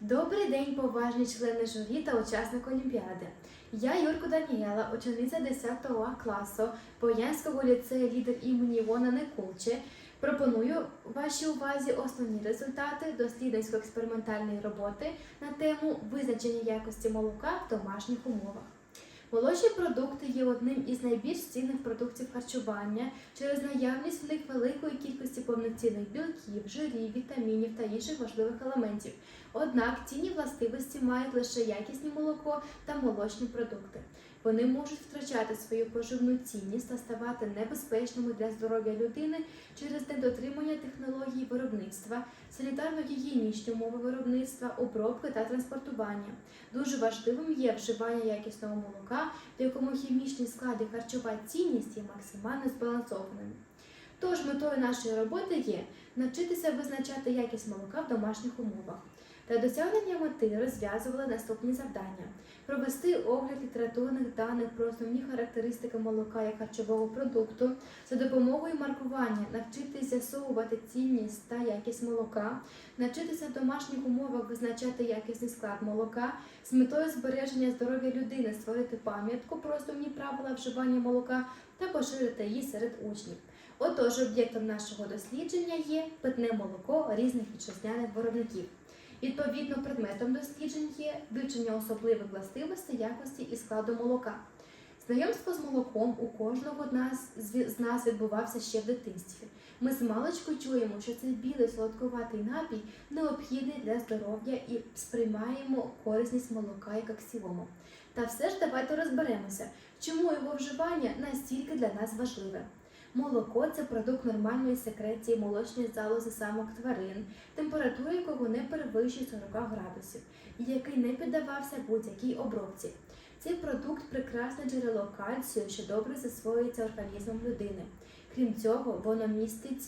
Добрий день, поважні члени журі та учасник Олімпіади. Я Юрко Даніела, учениця 10 А класу Боянського ліцею лідер імені Івона Некулче. Пропоную вашій увазі основні результати дослідницько-експериментальної роботи на тему визначення якості молока в домашніх умовах. Молочні продукти є одним із найбільш цінних продуктів харчування через наявність в них великої кількості повноцінних білків, жирів, вітамінів та інших важливих елементів. Однак цінні властивості мають лише якісні молоко та молочні продукти. Вони можуть втрачати свою поживну цінність та ставати небезпечними для здоров'я людини через недотримання технологій виробництва, санітарно-гігієнічні умови виробництва, обробки та транспортування. Дуже важливим є вживання якісного молока, в якому хімічний склад і харчова цінність є максимально збалансованими. Тож метою нашої роботи є навчитися визначати якість молока в домашніх умовах. Для досягнення мети розв'язували наступні завдання: провести огляд літературних даних про основні характеристики молока як харчового продукту, за допомогою маркування навчитись з'ясовувати цінність та якість молока, навчитися в домашніх умовах визначати якісний склад молока, з метою збереження здоров'я людини створити пам'ятку про основні правила вживання молока та поширити її серед учнів. Отож, об'єктом нашого дослідження є питне молоко різних вітчизняних виробників. Відповідно, предметом досліджень є вивчення особливих властивостей якості і складу молока. Знайомство з молоком у кожного з нас, відбувався ще в дитинстві. Ми з маличку чуємо, що цей білий солодкуватий напій необхідний для здоров'я і сприймаємо корисність молока як аксіому. Та все ж давайте розберемося, чому його вживання настільки для нас важливе. Молоко це продукт нормальної секреції молочної залози самок тварин, температура якого не перевищує 40 градусів, і який не піддавався будь-якій обробці. Цей продукт прекрасне джерело кальцію, що добре засвоюється організмом людини. Крім цього, воно містить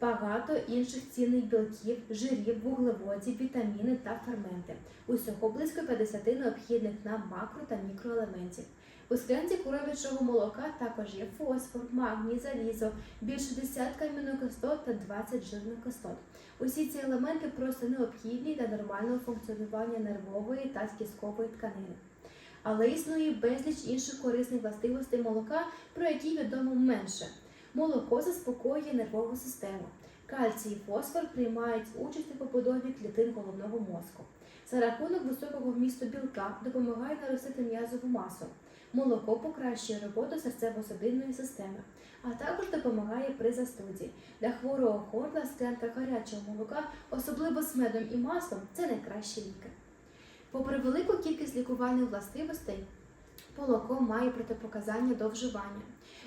багато інших цінних білків, жирів, вуглеводів, вітаміни та ферменти. Усього близько 50 необхідних нам макро та мікроелементів. У склянці коров'ячого молока також є фосфор, магній, залізо, більше десятка амінокислот та 20 жирних кислот. Усі ці елементи просто необхідні для нормального функціонування нервової та кісткової тканини. Але існує безліч інших корисних властивостей молока, про які відомо менше. Молоко заспокоює нервову систему. Кальцій і фосфор приймають участь у побудові клітин головного мозку. За рахунок високого вмісту білка допомагає наростити м'язову масу. Молоко покращує роботу серцево-судинної системи, а також допомагає при застуді. Для хворого горла склянка гарячого молока, особливо з медом і маслом, це найкращі ліки. Попри велику кількість лікувальних властивостей, молоко має протипоказання до вживання.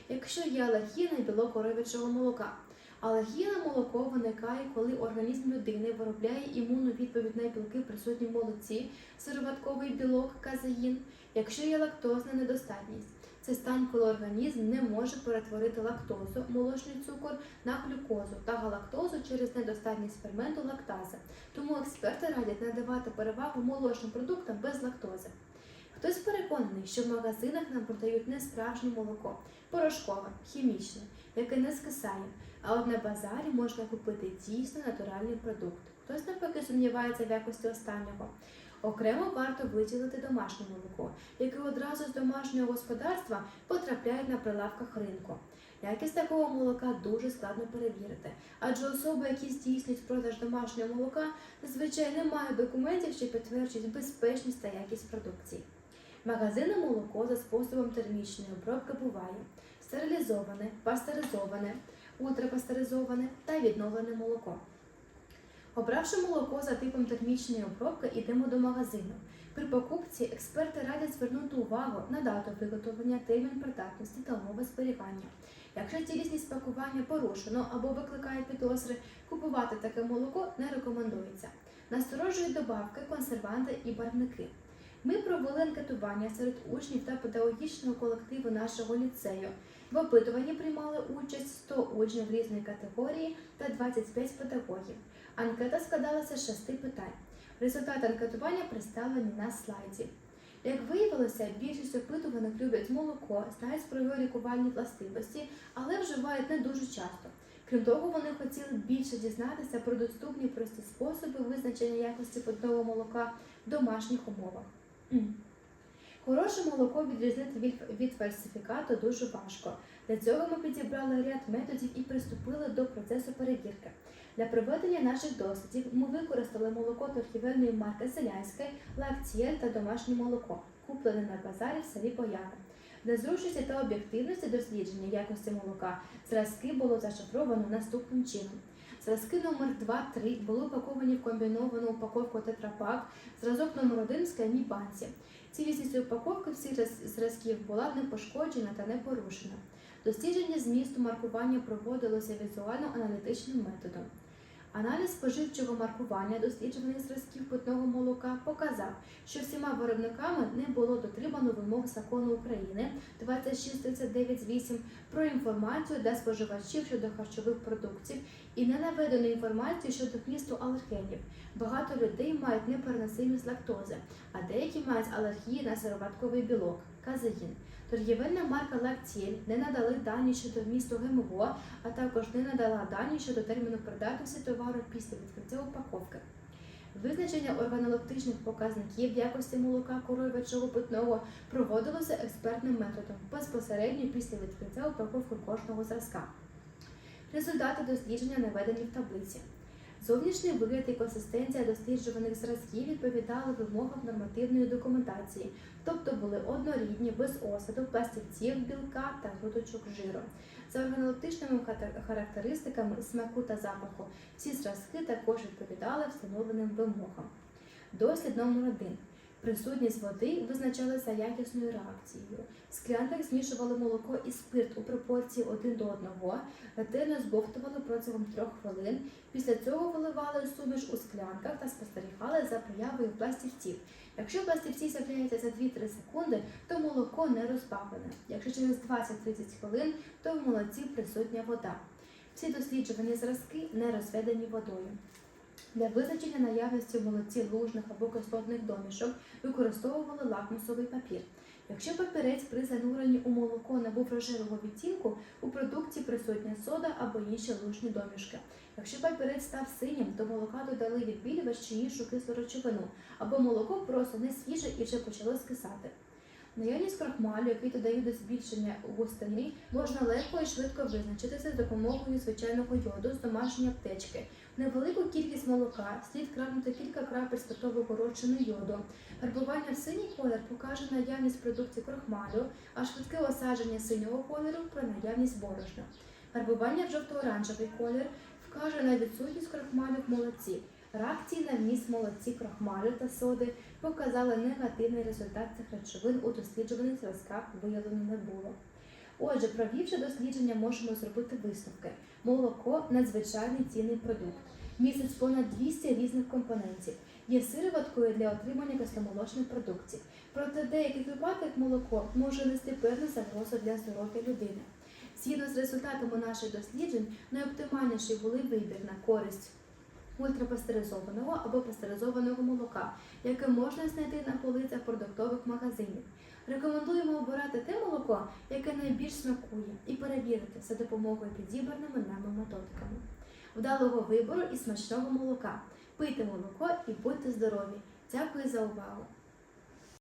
Якщо є алергія на білок коров'ячого молока, алергія на молоко виникає, коли організм людини виробляє імунну відповідь на білки, присутні в молоці, сироватковий білок, казеїн, якщо є лактозна недостатність. Це стан, коли організм не може перетворити лактозу, молочний цукор на глюкозу та галактозу через недостатність ферменту лактази. Тому експерти радять надавати перевагу молочним продуктам без лактози. Хтось переконаний, що в магазинах нам продають не справжнє молоко, порошкове, хімічне, яке не скисає. А от на базарі можна купити дійсно натуральний продукт. Хтось навпаки сумнівається в якості останнього. Окремо варто виділити домашнє молоко, яке одразу з домашнього господарства потрапляє на прилавках ринку. Якість такого молока дуже складно перевірити, адже особи, які здійснюють продаж домашнього молока, зазвичай не мають документів, що підтверджують безпечність та якість продукції. Магазинне молоко за способом термічної обробки буває стерилізоване, пастеризоване, ультрапастеризоване та відновлене молоко. Обравши молоко за типом термічної обробки, йдемо до магазину. При покупці експерти радять звернути увагу на дату виготовлення, термін придатності та умови зберігання. Якщо цілісність пакування порушено або викликає підозри, купувати таке молоко не рекомендується. Насторожують добавки, консерванти і барвники. Ми провели анкетування серед учнів та педагогічного колективу нашого ліцею. В опитуванні приймали участь 100 учнів різної категорії та 25 педагогів. Анкета складалася з шести питань. Результати анкетування представлені на слайді. Як виявилося, більшість опитуваних люблять молоко, знають про його лікувальні властивості, але вживають не дуже часто. Крім того, вони хотіли більше дізнатися про доступні прості способи визначення якості питного молока в домашніх умовах. Хороше молоко відрізнити від, фальсифікату дуже важко. Для цього ми підібрали ряд методів і приступили до процесу перевірки. Для проведення наших дослідів ми використали молоко торгівельної марки Селянське, лактіель та домашнє молоко, куплене на базарі в селі Бояни. Для зручності та об'єктивності дослідження якості молока зразки було зашифровано наступним чином. Зразки номер 2-3 були упаковані в комбіновану упаковку тетрапак, зразок номер 1 в скляній банці. Цілісність упаковки всіх зразків була не пошкоджена та не порушена. Дослідження змісту маркування проводилося візуально-аналітичним методом. Аналіз споживчого маркування досліджуваних зразків питного молока показав, що всіма виробниками не було дотримано вимог закону України 2639.8 про інформацію для споживачів щодо харчових продуктів і не наведено інформацію щодо вмісту алергенів. Багато людей мають непереносимість лактози, а деякі мають алергії на сироватковий білок казеїн. Торгівельна марка Лактіль не надали дані щодо вмісту ГМО, а також не надала дані щодо терміну придатності товару після відкриття упаковки. Визначення органолептичних показників якості молока коров'ячого питного проводилося експертним методом безпосередньо після відкриття упаковки кожного зразка. Результати дослідження наведені в таблиці. Зовнішній вигляд і консистенція досліджуваних зразків відповідали вимогам нормативної документації, тобто були однорідні, без осаду, пластівців, білка та грудочок жиру. За органолептичними характеристиками смаку та запаху всі зразки також відповідали встановленим вимогам. Дослід номер 1 Присутність води визначалася якісною реакцією. В склянках змішували молоко і спирт у пропорції 1 до 1, ретельно збовтували протягом 3 хвилин. Після цього виливали суміш у склянках та спостерігали за появою пластівців. Якщо пластівці з'являються за 2-3 секунди, то молоко не розбавлене. Якщо через 20-30 хвилин, то в молоці присутня вода. Всі досліджувані зразки не розведені водою. Для визначення наявності в молоці лужних або кислотних домішок використовували лакмусовий папір. Якщо папірець при зануренні у молоко набув рожевого відтінку, у продукті присутня сода або інші лужні домішки. Якщо папірець став синім, то молока додали відбілювач чи іншу кислу речовину, або молоко просто не свіже і вже почало скисати. Наявність крахмалю, який додають до збільшення густини, можна легко і швидко визначити з допомогою звичайного йоду з домашньої аптечки. Невелику кількість молока слід крапнути кілька крапель спиртового розчину йоду. Фарбування в синій колір покаже наявність продуктів крахмалю, а швидке осадження синього кольору про наявність борошна. Фарбування в жовто-оранжевий колір вкаже на відсутність крахмалю в молоці. Реакції на вміст молоці крахмалю та соди показали негативний результат цих речовин у досліджуваних зразках виявлено не було. Отже, провівши дослідження, можемо зробити висновки. Молоко надзвичайний цінний продукт. Містить понад 200 різних компонентів. Є сироваткою для отримання кисломолочних продуктів. Проте деяких випадках молоко може нести певну загрозу для здоров'я людини. Згідно з результатами наших досліджень, найоптимальніший були вибір на користь ультрапастеризованого або пастеризованого молока, яке можна знайти на полицях продуктових магазинів. Рекомендуємо обирати те молоко, яке найбільш смакує, і перевірити за допомогою підібраними нами методиками. Вдалого вибору і смачного молока. Пийте молоко і будьте здорові. Дякую за увагу!